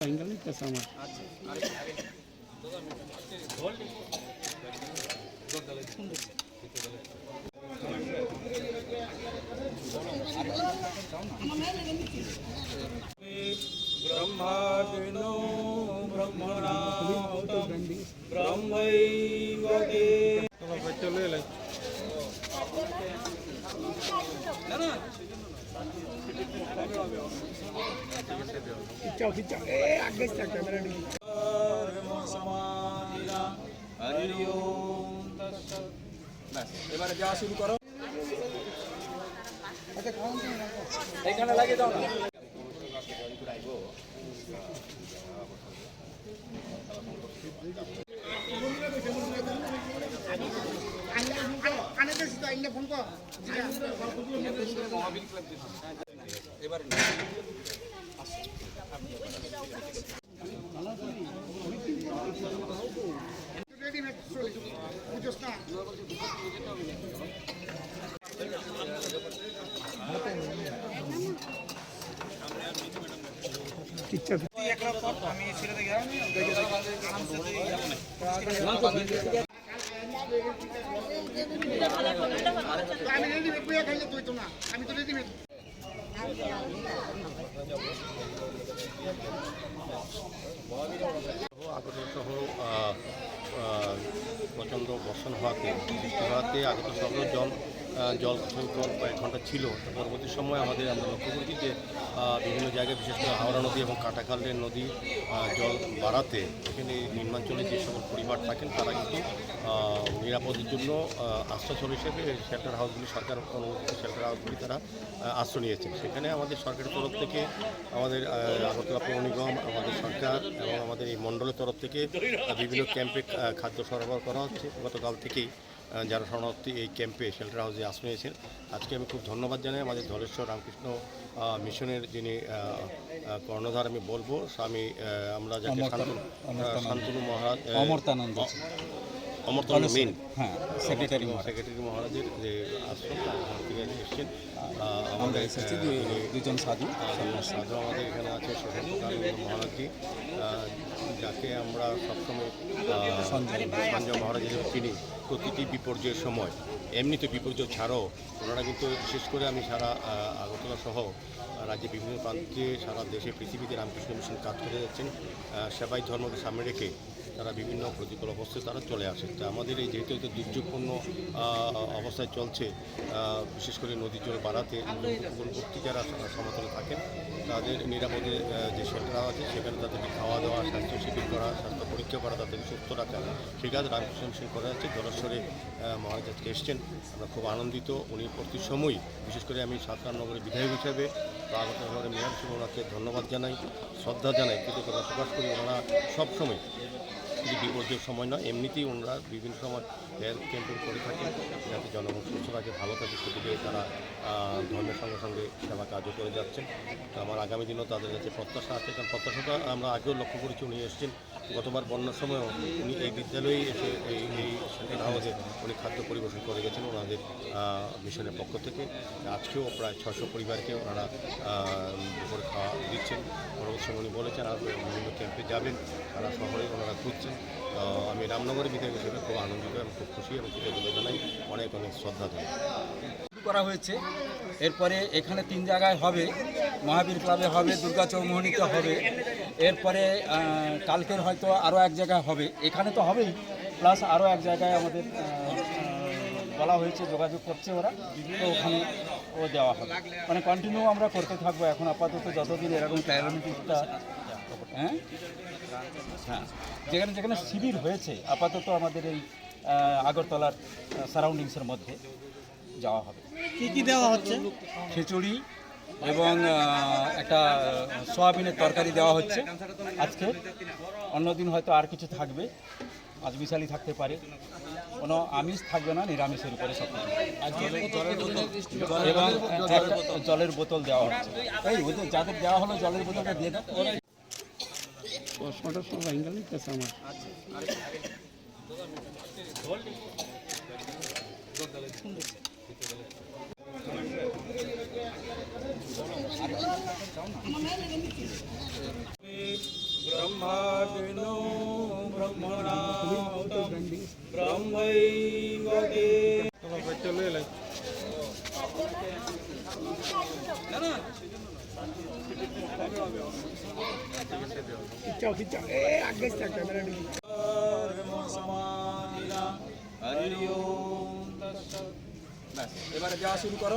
Angle नहीं कैसा ब्रह्मा ब्रह्मणा ब्रह्म এ আগে ক্যামেরা নিয়ে সমাধিনা হরি ওম এবারে যাওয়া শুরু করো এখানে লাগিয়ে দাও না এবারে কিচ্ছা আমি রেডিমেড বইয়া খাইলে তুই তো না আমি তো রেডিমেড সহ প্রচণ্ড বর্ষণ হওয়াতে বৃষ্টি হওয়াতে আগত আহ, জল সংকট কয়েক ঘণ্টা ছিল। পরবর্তী সময় আমাদের, আমরা লক্ষ্য করেছি যে বিভিন্ন জায়গায়, বিশেষ করে হাওড়া নদী এবং কাটাখালের নদী জল বাড়াতে এখানে নিম্নাঞ্চলে যে সকল পরিবার থাকেন, তারা কিন্তু নিরাপদের জন্য আশ্রয়স্থল হিসেবে শেল্টার হাউসগুলি সরকার অনুমোদিত শেল্টার হাউসগুলি তারা আশ্রয় নিয়েছেন। সেখানে আমাদের সরকারের তরফ থেকে, আমাদের আগরতলা পৌর নিগম, আমাদের সরকার এবং আমাদের এই মণ্ডলের তরফ থেকে, বিভিন্ন ক্যাম্পে খাদ্য সরবরাহ করা হচ্ছে। গতকাল থেকেই যারা শরণার্থী এই ক্যাম্পে শেল্টার হাউসে আশ্রয় নিয়েছেন আজকে আমি খুব ধন্যবাদ জানাই আমাদের ধলেশ্বর রামকৃষ্ণ মিশনের যিনি কর্ণধার আমি বলব স্বামী আমরা যাকে শান্তনু শান্তনু মহারাজ অমর্তানন্দ মেন হ্যাঁ সেক্রেটারি সেক্রেটারি মহারাজের যে আশ্রম ওখান থেকে এসেছেন। আমরা এসেছি দুজন সাধু সাধু আমাদের এখানে আছে মহারাজজি। যাকে আমরা সবসময় সঞ্জয়। মহারাজ হিসেবে চিনি প্রতিটি বিপর্যয়ের সময় এমনিতে বিপর্যয় ছাড়াও ওনারা কিন্তু বিশেষ করে আমি সারা আগরতলা সহ রাজ্যে বিভিন্ন প্রান্তে সারা দেশে পৃথিবীতে রামকৃষ্ণ মিশন কাজ করে যাচ্ছেন সেবাই ধর্মকে সামনে রেখে তারা বিভিন্ন প্রতিকূল অবস্থায় তারা চলে আসে। তো আমাদের এই যেহেতু দুর্যোগপূর্ণ অবস্থায় চলছে বিশেষ করে নদীর জল বাড়াতে উপকূলবর্তী যারা স- সমতলে থাকেন তাদের নিরাপদে যে শেল্টার আছে সেখানে তাদেরকে খাওয়া দাওয়া স্বাস্থ্য শিবির করা স্বাস্থ্য পরীক্ষা করা তাদেরকে সুস্থ রাখা। সেই কাজ রামকৃষ্ণ মিশন করা যাচ্ছে জলেশ্বরে আহ, মহারাজ এসছেন। আমরা খুব আনন্দিত উনি প্রতি সময়ই বিশেষ করে আমি সাতরাম নগরের বিধায়ক হিসেবে বা আগরতলা শহরের মেয়র হিসেবে ওনাকে ধন্যবাদ জানাই শ্রদ্ধা জানাই কৃতজ্ঞতা প্রকাশ করি। ওনারা সবসময় শুধু বিপর্যয়ের সময় নয়, এমনিতেই ওনারা বিভিন্ন সময় হেলথ ক্যাম্পেইন করে থাকেন যাতে জনগণ সুস্থ থাকে, ভালো থাকে, সেদিকে তারা ধর্মের সঙ্গে সঙ্গে সেবা কাজও করে যাচ্ছেন। তো আমার আগামী দিনেও তাদের কাছে প্রত্যাশা আছে, কারণ প্রত্যাশাটা আমরা আগেও লক্ষ্য করেছি, উনি এসেছেন। গতবার বন্যার সময়ও উনি এই বিদ্যালয়েই এসে এই এই হাউসে উনি খাদ্য পরিবেশন করে গেছেন ওনাদের মিশনের পক্ষ থেকে। আজকেও প্রায় ছশো পরিবারকে ওনারা দুপুরে খাওয়া দিচ্ছেন। পরবর্তী উনি বলেছেন, আর বিভিন্ন ক্যাম্পে যাবেন, তারা শহরে ওনারা তো আমি রামনগরের বিধায়ক হিসেবে খুব আনন্দিত এবং খুব খুশি এবং কৃতজ্ঞতা জানাই। অনেক অনেক শ্রদ্ধা জানাই। করা হয়েছে। এরপরে এখানে তিন জায়গায় হবে। মহাবীর ক্লাবে হবে, দুর্গা চৌমোহনীতে হবে। এরপরে কালকের হয়তো আরও এক জায়গায় হবে। এখানে তো হবেই। প্লাস আরও এক জায়গায় আমাদের বলা হয়েছে, যোগাযোগ করছে ওরা। তো ওখানে ও দেওয়া হবে। মানে কন্টিনিউ আমরা করতে থাকব এখন আপাতত যতদিন এরকম প্যারামিটিকটা হ্যাঁ? হ্যাঁ। যেখানে যেখানে শিবির হয়েছে আপাতত আমাদের এই আগরতলার সারাউন্ডিংসের মধ্যে যাওয়া হবে। কি কি দেওয়া হচ্ছে? খিচুড়ি এবং একটা সোয়াবিনের তরকারি দেওয়া হচ্ছে। আজকে অন্যদিন হয়তো আর কিছু থাকবে। আজ আজমিশালি থাকতে পারে। কোনো আমিষ থাকবে না নিরামিষের উপরে সব এবং জলের বোতল দেওয়া হচ্ছে। ওদের যাদের দেওয়া হলো জলের বোতলটা দিয়ে ছটার সময় ভাইঙ্গা লিখতেছে আমার। ব্রহ্মাগ্নো ব্রহ্মণা ব্রহ্মৈব চলে এলাই না। ব্যাস এবারে যাওয়া শুরু করো।